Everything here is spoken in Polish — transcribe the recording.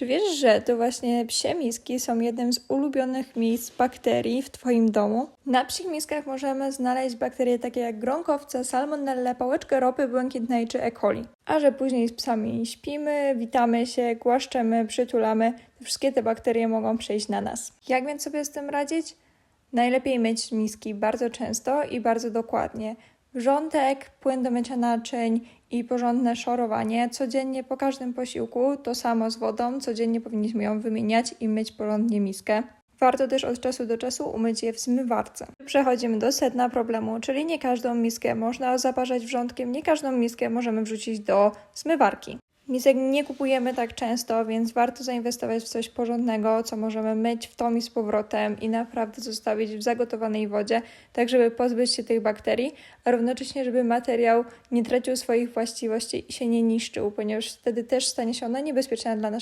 Czy wiesz, że to właśnie psie miski są jednym z ulubionych miejsc bakterii w Twoim domu? Na psich miskach możemy znaleźć bakterie takie jak gronkowce, salmonelle, pałeczkę ropy błękitnej czy E. coli. A że później z psami śpimy, witamy się, głaszczemy, przytulamy, wszystkie te bakterie mogą przejść na nas. Jak więc sobie z tym radzić? Najlepiej myć miski bardzo często i bardzo dokładnie. Wrzątek, płyn do mycia naczyń i porządne szorowanie codziennie po każdym posiłku, to samo z wodą, codziennie powinniśmy ją wymieniać i myć porządnie miskę. Warto też od czasu do czasu umyć je w zmywarce. Przechodzimy do sedna problemu, czyli nie każdą miskę można zaparzać wrzątkiem, nie każdą miskę możemy wrzucić do zmywarki. Misek nie kupujemy tak często, więc warto zainwestować w coś porządnego, co możemy myć w tom i z powrotem i naprawdę zostawić w zagotowanej wodzie, tak żeby pozbyć się tych bakterii, a równocześnie, żeby materiał nie tracił swoich właściwości i się nie niszczył, ponieważ wtedy też stanie się ona niebezpieczna dla naszego